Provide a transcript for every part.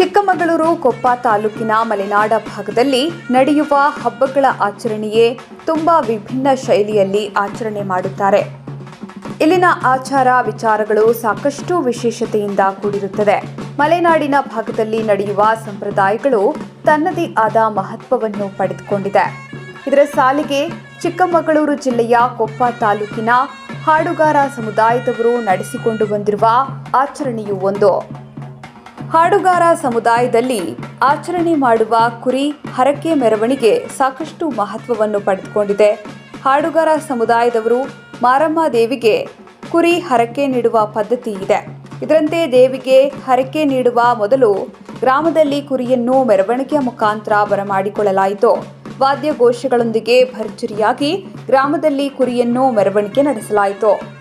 ಚಿಕ್ಕಮಗಳೂರು ಕೊಪ್ಪ ತಾಲೂಕಿನ ಮಲೆನಾಡ ಭಾಗದಲ್ಲಿ ನಡೆಯುವ ಹಬ್ಬಗಳ ಆಚರಣೆಯೇ ತುಂಬಾ ವಿಭಿನ್ನ ಶೈಲಿಯಲ್ಲಿ ಆಚರಣೆ ಮಾಡುತ್ತಾರೆ. ಇಲ್ಲಿನ ಆಚಾರ ವಿಚಾರಗಳು ಸಾಕಷ್ಟು ವಿಶೇಷತೆಯಿಂದ ಕೂಡಿರುತ್ತದೆ. ಮಲೆನಾಡಿನ ಭಾಗದಲ್ಲಿ ನಡೆಯುವ ಸಂಪ್ರದಾಯಗಳು ತನ್ನದೇ ಆದ ಮಹತ್ವವನ್ನು ಪಡೆದುಕೊಂಡಿದೆ. ಇದರ ಸಾಲಿಗೆ ಚಿಕ್ಕಮಗಳೂರು ಜಿಲ್ಲೆಯ ಕೊಪ್ಪ ತಾಲೂಕಿನ ಹಾಡುಗಾರ ಸಮುದಾಯದವರು ನಡೆಸಿಕೊಂಡು ಬಂದಿರುವ ಆಚರಣೆಯೂ ಒಂದು. ಹಾಡುಗಾರ ಸಮುದಾಯದಲ್ಲಿ ಆಚರಣೆ ಮಾಡುವ ಕುರಿ ಹರಕೆ ಮೆರವಣಿಗೆ ಸಾಕಷ್ಟು ಮಹತ್ವವನ್ನು ಪಡೆದುಕೊಂಡಿದೆ. ಹಾಡುಗಾರ ಸಮುದಾಯದವರು ಮಾರಮ್ಮ ದೇವಿಗೆ ಕುರಿ ಹರಕೆ ನೀಡುವ ಪದ್ಧತಿ ಇದೆ. ಇದರಂತೆ ದೇವಿಗೆ ಹರಕೆ ನೀಡುವ ಮೊದಲು ಗ್ರಾಮದಲ್ಲಿ ಕುರಿಯನ್ನು ಮೆರವಣಿಗೆಯ ಮುಖಾಂತರ ಬರಮಾಡಿಕೊಳ್ಳಲಾಯಿತು. ವಾದ್ಯಘೋಷಗಳೊಂದಿಗೆ ಭರ್ಜರಿಯಾಗಿ ಗ್ರಾಮದಲ್ಲಿ ಕುರಿಯನ್ನು ಮೆರವಣಿಗೆ ನಡೆಸಲಾಯಿತು.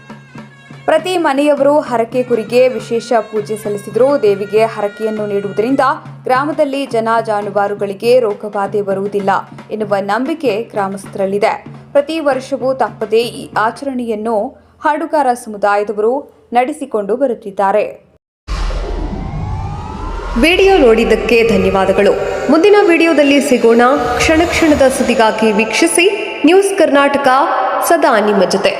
ಪ್ರತಿ ಮನೆಯವರು ಹರಕೆ ಕುರಿಗೆ ವಿಶೇಷ ಪೂಜೆ ಸಲ್ಲಿಸಿದರು ದೇವಿಗೆ ಹರಕೆಯನ್ನು ನೀಡುವುದರಿಂದ ಗ್ರಾಮದಲ್ಲಿ ಜನ ಜಾನುವಾರುಗಳಿಗೆ ರೋಗಬಾಧೆ ಬರುವುದಿಲ್ಲ ಎನ್ನುವ ನಂಬಿಕೆ ಗ್ರಾಮಸ್ಥರಲ್ಲಿದೆ. ಪ್ರತಿ ವರ್ಷವೂ ತಪ್ಪದೇ ಈ ಆಚರಣೆಯನ್ನು ಹಾಡುಗಾರ ಸಮುದಾಯದವರು ನಡೆಸಿಕೊಂಡು ಬರುತ್ತಿದ್ದಾರೆ. ವಿಡಿಯೋ ನೋಡಿದ್ದಕ್ಕೆ ಧನ್ಯವಾದಗಳು. ಮುಂದಿನ ವಿಡಿಯೋದಲ್ಲಿ ಸಿಗೋಣ. ಕ್ಷಣ ಕ್ಷಣದ ಸುದ್ದಿಗಾಗಿ ವೀಕ್ಷಿಸಿ ನ್ಯೂಸ್ ಕರ್ನಾಟಕ ಸದಾ ನಿಮ್ಮ ಜೊತೆ.